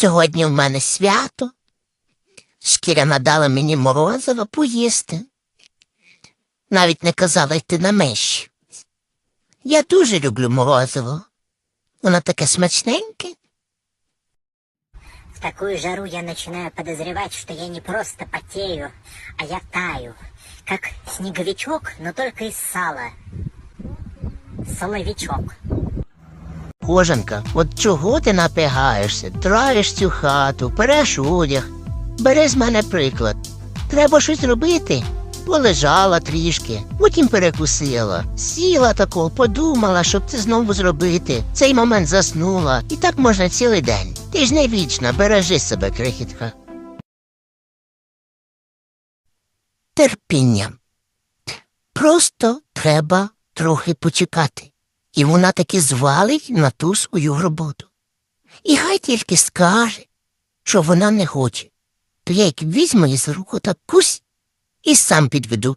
Сьогодні в мене свято. Шкіряна дала мені морозиво поїсти. Навіть не казала йти на мещі. Я дуже люблю морозиво. Воно таке смачненьке. В такую жару я начинаю подозревать, что я не просто потею, а я таю. Как снеговичок, но только из сала. Соловичок. Кожанка, от чого ти напрягаєшся? Траєш цю хату, переш одяг. Бери з мене приклад. Треба щось робити. Полежала трішки, потім перекусила, сіла тако, подумала, щоб це знову зробити. Цей момент заснула, і так можна цілий день. Ти ж не вічна, бережи себе, крихітка. Терпіння. Просто треба трохи почекати. І вона таки звалить на ту свою роботу. І хай тільки скаже, що вона не хоче. То я як візьму її за руку та кусь і сам підведу